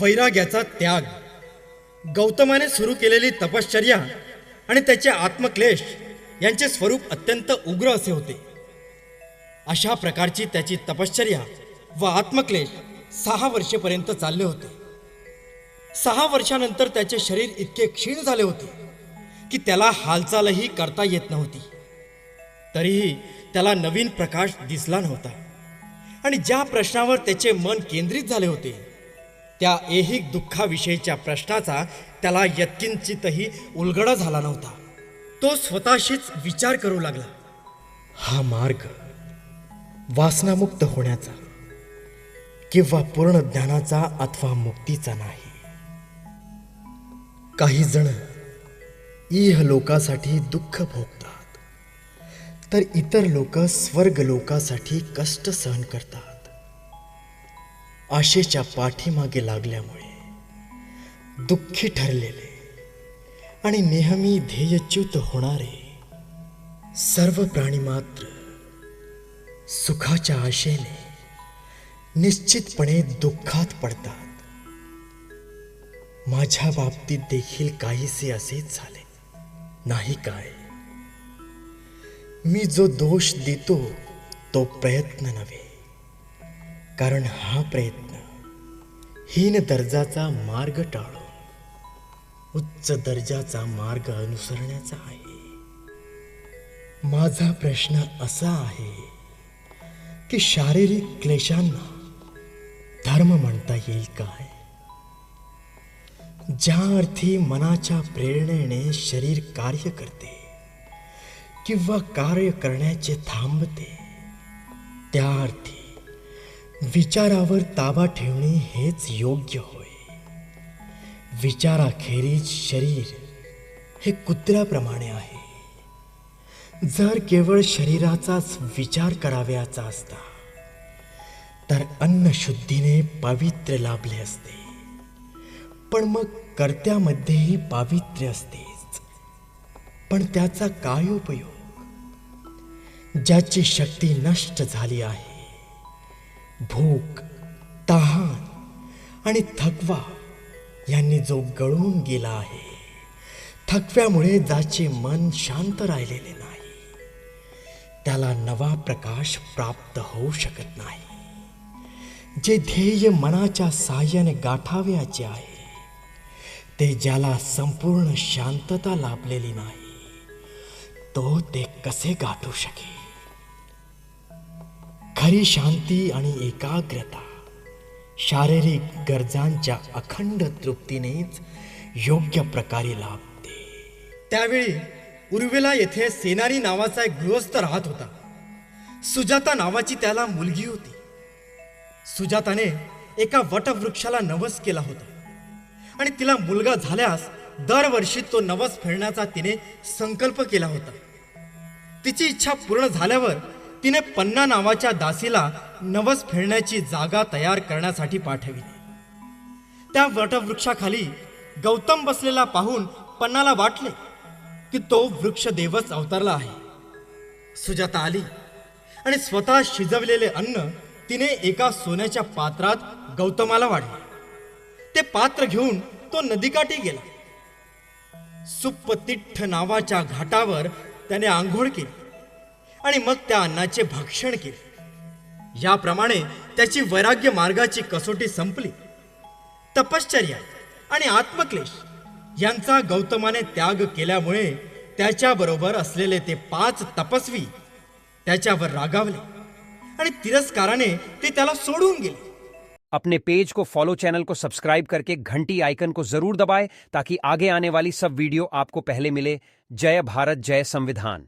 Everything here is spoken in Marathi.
वैराग्याचा त्याग. गौतमाने सुरू केलेली तपश्चर्या आणि त्याचे आत्मक्लेश यांचे स्वरूप अत्यंत उग्र असे होते. अशा प्रकारची त्याची तपश्चर्या व आत्मक्लेश सहा वर्षेपर्यंत चालले होते. सहा वर्षानंतर त्याचे शरीर इतके क्षीण झाले होते की त्याला हालचालही करता येत नव्हती. तरीही त्याला नवीन प्रकाश दिसला नव्हता. आणि ज्या प्रश्नावर त्याचे मन केंद्रित झाले होते त्या ऐहिक दुःखाविषयीच्या प्रश्नाचा त्याला यत्किंचितही उलगडा झाला नव्हता. तो स्वतःशीच विचार करू लागला. हा मार्ग वासनामुक्त होण्याचा किंवा पूर्ण ज्ञानाचा अथवा मुक्तीचा नाही. काही जण इह लोकासाठी दुःख भोगतात तर इतर लोक स्वर्ग लोकासाठी कष्ट सहन करतात. आशेच्या पाठीमागे लागल्यामुळे दुःखी ठरलेले आणि नेहमी ध्येयच्युत होणारे सर्व प्राणी मात्र सुखाच्या आशेने निश्चितपणे दुःखात पडतात. माझ्या बाबतीत देखील काहीसे असेच झाले. नाही काय? मी जो दोष देतो तो प्रयत्न नव्हे. कारण हा प्रयत्न हीन दर्जाचा मार्ग टाळून उच्च दर्जाचा मार्ग अनुसरण्याचा आहे. माझा प्रश्न असा आहे की शारीरिक क्लेशांना धर्म म्हणता येईल काय? ज्या अर्थी मनाच्या प्रेरणेने शरीर कार्य करते किंवा कार्य करण्याचे थांबते त्या अर्थी विचारावर ताबा ठेवणे हेच योग्य होय. विचाराखेरीज शरीर हे कुत्र्याप्रमाणे आहे. जर केवळ शरीराचाच विचार करावयाचा असता तर अन्नशुद्धीने पावित्र्य लाभले असते. पण मग कर्त्यामध्येही पावित्र्य असतेच. पण त्याचा काय उपयोग? ज्याची शक्ती नष्ट झाली आहे भूक तहान आणि थकवा यांनी जो गळून गेला आहे थकव्यामुळे ज्याचे मन शांत राहिलेले नाही त्याला नवा प्रकाश प्राप्त होऊ शकत नाही. जे ध्येय मनाच्या साह्याने गाठावयाचे आहे ते ज्याला संपूर्ण शांतता लाभलेली नाही तो ते कसे गाठू शकेल? खरी शांती आणि एकाग्रता. शारीरिक गरजांच्या अखंड तृप्तीनेच योग्य प्रकारे लाभते त्यावेळी उर्वेला येथे सेनारी नावाचा एक गृहस्थ राहत होता. सुजाता नावाची त्याला मुलगी होती. सुजाताने एका वटवृक्षाला नवस केला होता. आणि तिला मुलगा झाल्यास दरवर्षी तो नवस फेडण्याचा तिने संकल्प केला होता. तिची इच्छा पूर्ण झाल्यावर तिने पन्ना नावाच्या दासीला नवस फिरण्याची जागा तयार करण्यासाठी पाठविली. त्या वटवृक्षाखाली गौतम बसलेला पाहून पन्नाला वाटले की तो वृक्ष देवच अवतरला आहे. सुजाता आली आणि स्वतः शिजवलेले अन्न तिने एका सोन्याच्या पात्रात गौतमाला वाढले. ते पात्र घेऊन तो नदीकाठी गेला. सुप्पतिठ्ठ नावाच्या घाटावर त्याने आंघोळ केली. आणि मग त्या अन्नाचे भक्षण केले. याप्रमाणे त्याची वैराग्य मार्गाची कसोटी संपली. तपश्चर्या आणि आत्मक्लेश यांचा गौतमाने त्याग केल्यामुळे त्याच्याबरोबर असलेले ते पाच तपस्वी त्याच्यावर रागावले आणि तिरस्काराने ते त्याला सोडून गेले. अपने पेज को फॉलो चैनल को सब्सक्राइब करके घंटी आइकन को जरूर दबाएं ताकि आगे आने वाली सब वीडियो आपको पहले मिले। जय भारत जय संविधान।